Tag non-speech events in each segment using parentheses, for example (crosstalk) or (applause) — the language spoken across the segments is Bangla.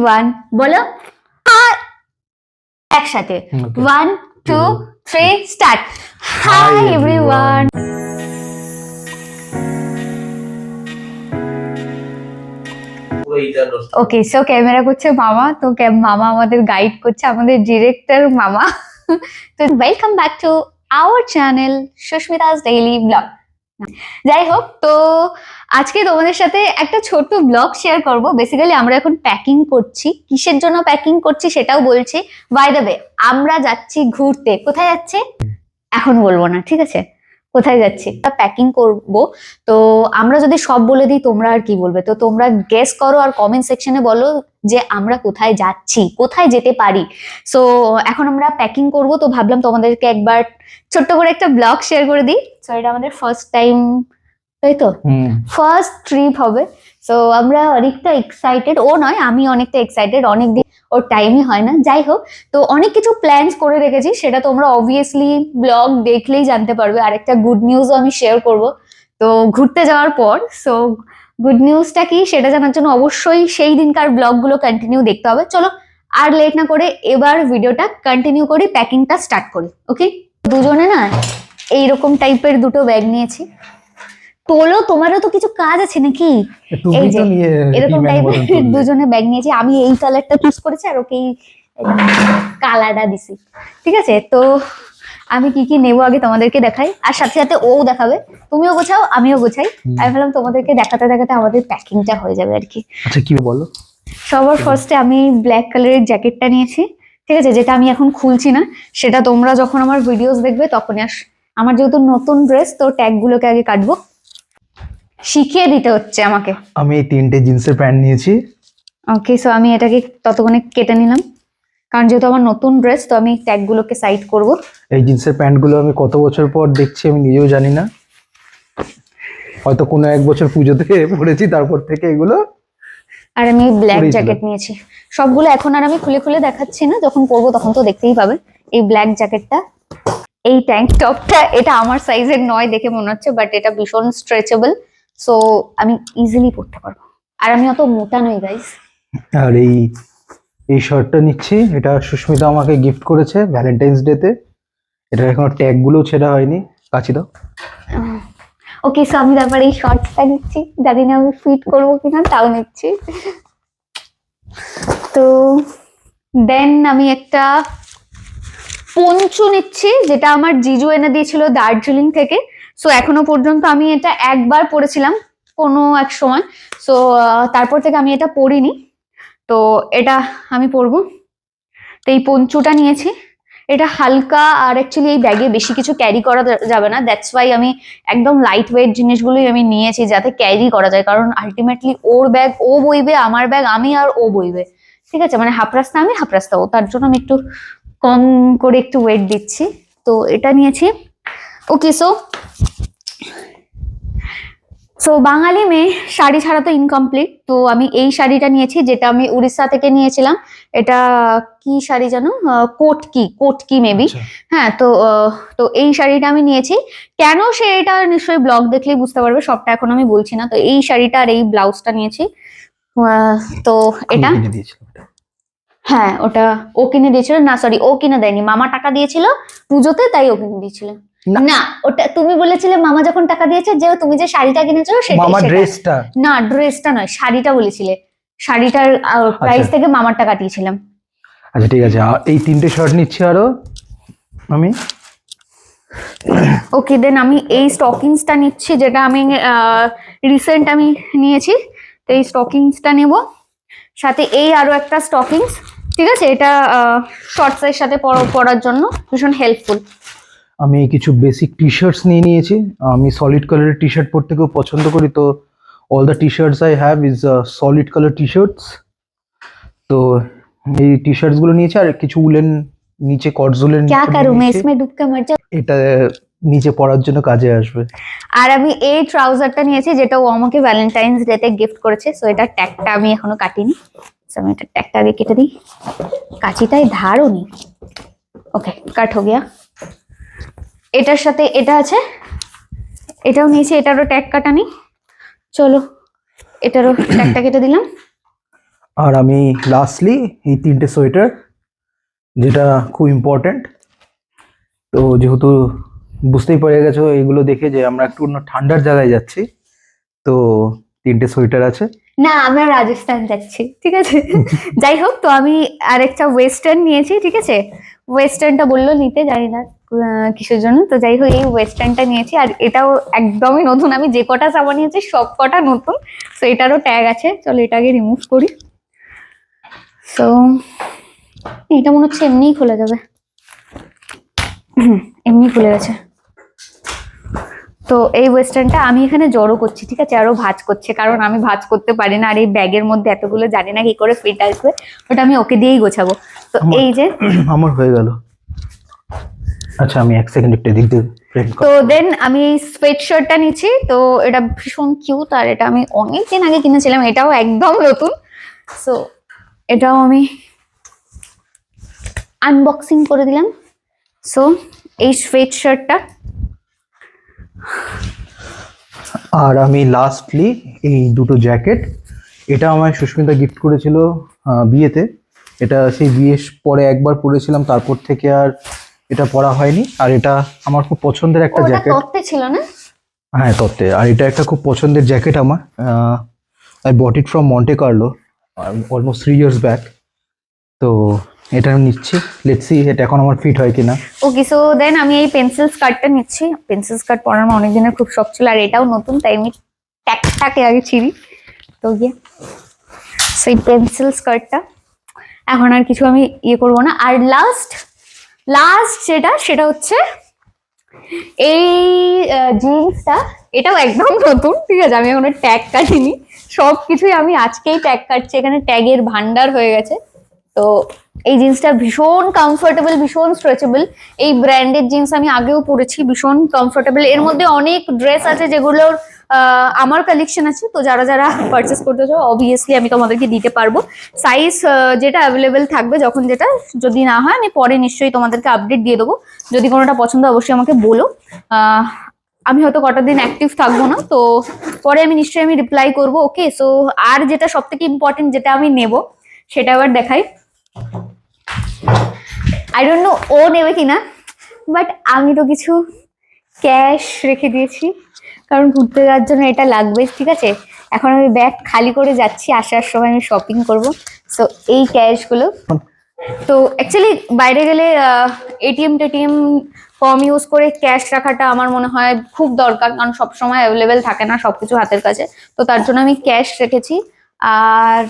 এভরিওয়ান বলো? একসাথে. One two Two, three start hi everyone okay so camera করছে মামা তো মামা আমাদের গাইড করছে আমাদের ডিরেক্টর মামা। (laughs) তো welcome back to our channel Sushmita's daily blog যাই হোক তো আজকে তোমাদের সাথে একটা ছোট্ট ব্লগ শেয়ার করব। বেসিক্যালি আমরা এখন প্যাকিং করছি। কিসের জন্য প্যাকিং করছি সেটাও বলছি। বাই দ্য ওয়ে আমরা যাচ্ছি ঘুরতে। কোথায় যাচ্ছে? এখন বলব না, ঠিক আছে? কোথায় যাচ্ছি? তা প্যাকিং করব। তো আমরা যদি সব বলে দিই, তোমরা আর কি বলবে? তো তোমরা গেস করো আর কমেন্ট সেকশনে বলো যে আমরা কোথায় যাচ্ছি, কোথায় যেতে পারি। সো এখন আমরা প্যাকিং করব। তো ভাবলাম তোমাদেরকে একবার ছোট্ট করে একটা ব্লগ শেয়ার করে দিই। সো এটা আমাদের ফার্স্ট টাইম তাই তো ফার্স্ট ট্রিপ হবে। সো আমরা অনেকটা এক্সাইটেড ও নয় আমি অনেকটা এক্সাইটেড অনেক দিন ওর টাইমই হয় না। যাই হোক তো অনেক কিছু প্ল্যানস করে রেখেছি। সেটা তোমরা অবভিয়াসলি ব্লগ দেখলেই জানতে পারবে। আর একটা গুড নিউজও আমি শেয়ার করব। তো ঘুরতে যাওয়ার পর সো গুড নিউজটা কি? সেটা জানার জন্য অবশ্যই সেই দিনকার ব্লগগুলো কন্টিনিউ দেখতে হবে। চলো আর লেট না করে এবার ভিডিওটা কন্টিনিউ করি প্যাকিংটা স্টার্ট করি ওকে দুজনে না এইরকম টাইপের দুটো ব্যাগ নিয়েছি। তোলো তোমারও তো কিছু কাজ আছে নাকি? এই যে, এরকম টাইপের দুজনে ব্যাগ নিয়েছি আমি এই কালারটা চুজ করেছি আর ওকে কালারটা দিছি। ঠিক আছে? তো আমি কি কি নেব আগে তোমাদেরকে দেখাই আর সাথে সাথে ও দেখাবে। তুমিও গোছাও আমিও গোছাই। আমি ভাবলাম তোমাদেরকে দেখাতে দেখাতে আমাদের প্যাকিংটা হয়ে যাবে আর কি। আচ্ছা কি বলো? সবার ফার্স্টে আমি ব্ল্যাক কালারের জ্যাকেটটা নিয়েছি। ঠিক আছে? যেটা আমি এখন খুলছি না সেটা তোমরা যখন আমার ভিডিওস দেখবে তখনই আস আমার যেহেতু নতুন ড্রেস তো ট্যাগগুলোকে আগে কাটবো। শিখিয়ে দিতে হচ্ছে আমাকে। আমি এই তিনটে জিন্সের প্যান্ট নিয়েছি। ওকে সো আমি এটাকে ততক্ষণে কেটে নিলাম। কারণ যেহেতু আমার নতুন ড্রেস তো আমি ট্যাগগুলোকে সাইড করব। এই জিন্সের প্যান্টগুলো আমি কত বছর পর দেখছি আমি নিজেও জানি না। হয়তো কোনো এক বছর পুজোতে (laughs) পড়েছি তারপর থেকে এগুলো আর আমি ব্ল্যাক জ্যাকেট নিয়েছি। সবগুলো এখন আর আমি খুলে খুলে দেখাচ্ছি না যখন পরবো তখন তো দেখতেই পাবে। এই ব্ল্যাক জ্যাকেটটা এই ট্যাঙ্ক টপটা এটা আমার সাইজের নয় দেখে মনে হচ্ছে বাট এটা ভীষণ স্ট্রেচেবল সো আমি ইজিলি পড়তে পারব। আর আমি অত মোটা নই গাইস আর এই এই শার্টটা নিচ্ছি। এটা সুস্মিতা আমাকে গিফট করেছে ভ্যালেন্টাইন্স ডেতে এটা এখন ট্যাগগুলো ছেঁড়া হয়নি। কাছি দাও। ওকে সো আমি তারপর এই শর্টসটা নিচ্ছি। জানি না আমি ফিট করব কিনা তাও নিচ্ছি। তো দেন আমি একটা পঞ্চু নিচ্ছি যেটা আমার জিজু এনে দিয়েছিল দার্জিলিং থেকে। সো এখনও পর্যন্ত আমি এটা একবার পরেছিলাম কোনো এক সময়। সো তারপর থেকে আমি এটা পরিনি তো এটা আমি পরবো তো এই পঞ্চুটা নিয়েছি। এটা হালকা আর অ্যাকচুয়ালি এই ব্যাগে বেশি কিছু ক্যারি করা যাবে না। দ্যাটস ওয়াই আমি একদম লাইট ওয়েট জিনিসগুলোই আমি নিয়েছি যাতে ক্যারি করা যায়। কারণ আলটিমেটলি ওর ব্যাগ ও বইবে, আমার ব্যাগ আমি আর ও বইবে। ঠিক আছে? মানে হাফ রাস্তা, আমি হাফ রাস্তা। ও, তার জন্য আমি একটু কম করে একটু ওয়েট দিচ্ছি। তো এটা নিয়েছি। ওকে সো সো বাঙালি মেয়ে শাড়ি ছাড়া তো ইনকমপ্লিট তো আমি এই শাড়িটা নিয়েছি যেটা আমি উড়িষ্যা থেকে নিয়েছিলাম। এটা কি শাড়ি জানো? কোটকি কোটকি মেবি আচ্ছা। হ্যাঁ তো তো এই শাড়িটা আমি নিয়েছি। কেন সে এটা নিশ্চয়ই ব্লগ দেখলেই বুঝতে পারবে সবটা এখন আমি বলছি না। তো এই শাড়িটা আর এই ব্লাউজটা নিয়েছি। তো এটা। হ্যাঁ ওটা ও কিনে দিয়েছিল। না সরি ও কিনে দেয়নি। মামা টাকা দিয়েছিল পুজোতে তাই ও কিনে দিয়েছিল। না। ওটা তুমি বলেছিলে মামা যখন টাকা দিয়েছে যে তুমি যে শাড়িটা কিনেছো সেটা মামা সেটা। ড্রেসটা। না ড্রেসটা নয় শাড়িটা বলেছিলে। শাড়িটার প্রাইস আচ্ছা। থেকে মামার টাকা দিয়েছিলাম আচ্ছা ঠিক আছে। এই তিনটে শার্ট নিচ্ছি আরও। আমি। ওকে দেন আমি এই স্টকিংসটা নিচ্ছি যেটা আমি রিসেন্ট আমি নিয়েছি। তো এই স্টকিংসটা নেব। সাথে এই আরও একটা স্টকিংস ঠিক আছে? এটা শর্টস এর সাথে পরার জন্য ভীষণ হেল্পফুল আমি কিছু বেসিক টি শার্টস নিয়ে নিয়েছি আমি সলিড কালারের টি শার্ট পরতে খুব পছন্দ করি তো all the T shirts I have is solid colour T shirts তো এই টি শার্টস গুলো নিয়েছি আর কিছু উলেন নিচে কটজুলের क्या करूं मैं इसमें डूब के मर जाऊं এটা নিচে পরার জন্য কাজে আসবে আর আমি এই ট্রাউজারটা নিয়েছি যেটা ও আমাকে ভ্যালেন্টাইন্স ডেতে গিফট করেছে সো এটা ট্যাগটা আমি এখনো কাটিনি সো আমি এটা ট্যাগটা আগে কেটে দিই কাঁচিটায় ধারও নেই ওকে কাট হো গিয়া এটার সাথে এটা আছে। এটাও নিয়েছি এটারও ট্যাগ কাটা নেই চলো এটারও ট্যাগটা কেটে দিলাম। আর আমি লাস্টলি এই তিনটে সোয়েটার যেটা খুব ইম্পর্ট্যান্ট তো যেহেতু বুঝতেই পেরে গেছো এগুলো দেখে যে আমরা একটু অন্য ঠান্ডার জায়গায় যাচ্ছি তো তিনটে সোয়েটার আছে। না আমরা রাজস্থান যাচ্ছি ঠিক আছে? যাই হোক তো আমি আরেকটা ওয়েস্টার্ন নিয়েছি ঠিক আছে? ওয়েস্টার্নটা বলল নিতে জানি না। কিসের জন্য। তো যাই হোক এই ওয়েস্টার্নটা নিয়েছি। আর এটাও একদমই নতুন। আমি যে কটা জামা নিয়েছি সব কটা নতুন। তো এটারও ট্যাগ আছে। চলো এটাকে রিমুভ করি। সো এটা মনে হচ্ছে এমনিই খুলে যাবে। এমনি খুলে গেছে। তো এই ওয়েস্টার্নটা আমি এখানে জড়ো করছি ঠিক আছে? আরও ভাজ করছে কারণ আমি ভাজ করতে পারি না। আর এই ব্যাগের মধ্যে এতগুলো জানি না কি করে ফিট আসবে ওটা আমি ওকে দিয়েই গোছাবো। তো এই যে আমার হয়ে গেল। আচ্ছা আমি এক সেকেন্ড একটু দিয়ে ফ্রেম তো দেন আমি এই সোয়েট শার্টটা নিচ্ছি। তো এটা ভীষণ কিউট আর এটা আমি অনেক দিন আগে কিনেছিলাম এটাও একদম নতুন। সো এটাও আমি আনবক্সিং করে দিলাম। সো এই সোয়েট শার্টটা আর আমি লাস্টলি এই দুটো জ্যাকেট এটা আমার সুস্মিতা গিফট করেছিল বিয়েতে। এটা সেই বিয়ের পরে একবার পরেছিলাম তারপর থেকে আর এটা পরা হয়নি আর এটা আমার খুব পছন্দের একটা জ্যাকেট। তত্ত্বে ছিল না? হ্যাঁ তত্ত্বে। আর এটা একটা খুব পছন্দের জ্যাকেট আমার। I bought it from Monte Carlo almost three years back তো এটা আমি নিচ্ছি। লেটস সি এটা এখন আমার ফিট হয় কিনা। ওকে সো দেন আমি এই পেন্সিল স্কার্টটা নিচ্ছি। পেন্সিল স্কার্ট পরার আমার অনেক দিনের খুব শখ ছিল আর এটাও নতুন তাই আমি ট্যাকটাকে আগে ছিঁড়ি। তো গিয়ে সেই পেন্সিল স্কার্টটা এখন আর কিছু আমি ইয়ে করব না। আর লাস্ট লাস্ট যেটা সেটা হচ্ছে এই জিন্সটা এটাও একদম (laughs) নতুন ঠিক আছে? আমি এখনও ট্যাগ কাটিনি। সব কিছুই আমি আজকেই ট্যাগ কাটছি এখানে ট্যাগের ভান্ডার হয়ে গেছে। তো এই জিন্সটা ভীষণ কমফোর্টেবল ভীষণ স্ট্রেচেবল এই ব্র্যান্ডের জিন্স আমি আগেও পরেছি ভীষণ কমফোর্টেবল এর মধ্যে অনেক ড্রেস আছে যেগুলোর আমার কালেকশন আছে, তো যারা যারা পারচেস করতে চাও অবভিয়াসলি আমি তোমাদেরকে দিতে পারব। সাইজ যেটা অ্যাভেলেবেল থাকবে, যখন যেটা যদি না হয়, আমি পরে নিশ্চয়ই তোমাদেরকে আপডেট দিয়ে দেবো। যদি কোনোটা পছন্দ অবশ্যই আমাকে বলো। আমি হয়তো কটা দিন অ্যাক্টিভ থাকব না, তো পরে আমি নিশ্চয়ই আমি রিপ্লাই করব ওকে সো আর যেটা সব থেকে ইম্পর্টেন্ট যেটা আমি নেব, সেটা আবার দেখাই। আই ডোন্ট নো ও নেবে কিনা বাট আমি তো কিছু ক্যাশ রেখে দিয়েছি। কারণ ঘুরতে যাওয়ার জন্য এটা লাগবে, ঠিক আছে? এখন আমি ব্যাগ খালি করে যাচ্ছি, আসার সময় আমি শপিং করব। সো এই ক্যাশগুলো তো অ্যাকচুয়ালি বাইরে গেলে এটিএম টেটিএম কম ইউজ করে ক্যাশ রাখাটা আমার মনে হয় খুব দরকার, কারণ সব সময় অ্যাভেলেবেল থাকে না সবকিছু হাতের কাছে। তো তার জন্য আমি ক্যাশ রেখেছি। আর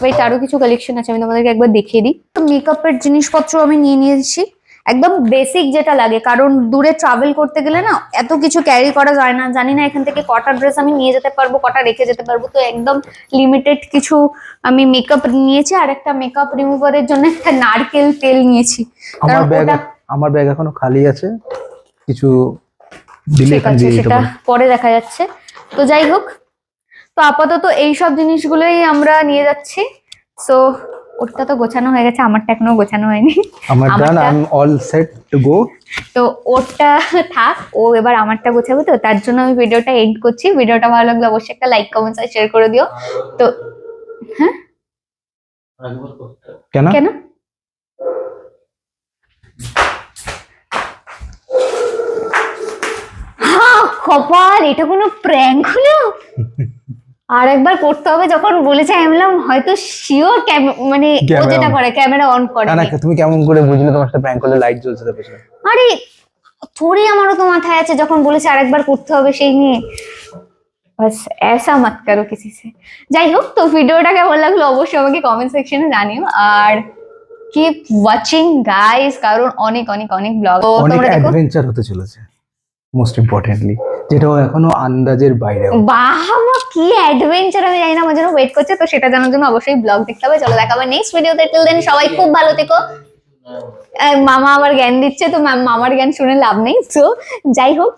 ওয়েট তারও কিছু কালেকশন আছে, আমি তোমাদেরকে একবার দেখিয়ে দিই। তো মেকআপের জিনিসপত্র আমি নিয়ে নিয়েছি। একদম বেসিক যেটা লাগে। কারণ দূরে ট্রাভেল করতে গেলে না এত কিছু ক্যারি করা যায় না। জানি না এখান থেকে কটা ড্রেস আমি নিয়ে যেতে পারব কটা রেখে যেতে পারব। তো একদম লিমিটেড কিছু আমি মেকআপ নিয়েছি আর একটা মেকআপ রিমুভারের জন্য একটা নারকেল তেল নিয়েছি। আমার ব্যাগ আমার ব্যাগ এখনও খালি আছে। কিছু সেটা পরে। দেখা যাচ্ছে। তো যাই হোক তো আপাতত এই সব জিনিসগুলোই আমরা নিয়ে যাচ্ছি। সো ওটা তো গোছানো হয়ে গেছে আমারটা এখনও গোছানো হয়নি। আমার done I am all set to go তো ওরটা থাক ও এবার আমারটা গোছাবে তো তার জন্য আমি ভিডিওটা এন্ড করছি। ভিডিওটা ভালো লাগলে অবশ্যই একটা লাইক কমেন্টস আর শেয়ার করে দিও। তো হ্যাঁ? কেন? কেন? কপাল এটা কোনো প্র্যাঙ্ক হলো? (laughs) আর একবার করতে হবে যখন বলেছে আমি বললাম হয়তো শিওর মানে ও Camera যেটা on. করে ক্যামেরা অন করে না না তুমি কেমন করে বুঝলে তোমার সাথে প্র্যাঙ্ক করলে লাইট জ্বলছে তার পেছনে আরে থোড়ি আমারও তো মাথায় আছে যখন বলেছে আরেকবার করতে হবে সেই নিয়ে বাস ऐसा मत करो किसी से যাই হোক তো ভিডিওটা কেমন লাগলো অবশ্যই আমাকে কমেন্ট সেকশনে জানিও আর কিপ ওয়াচিং গাইস কারণ অনেক অনেক অনেক ব্লগ অনেক তোমরা দেখো অ্যাডভেঞ্চার হতে চলেছে মোস্ট ইম্পর্টেন্টলি যেটা এখনও আন্দাজের বাইরে বাবা কি অ্যাডভেঞ্চার আমি জানি না আমার জন্য ওয়েট করছে তো সেটা জানার জন্য অবশ্যই ব্লগ দেখতে হবে। চলো দেখাবে নেক্সট ভিডিওতে টিল দেন সবাই খুব ভালো থেকো। মামা আবার জ্ঞান দিচ্ছে তো মামার জ্ঞান শুনে লাভ নেই। তো যাই হোক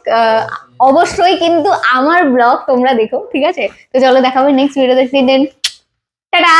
অবশ্যই কিন্তু আমার ব্লগ তোমরা দেখো ঠিক আছে? তো চলো দেখাবে নেক্সট ভিডিওতে টিল দেন টাটা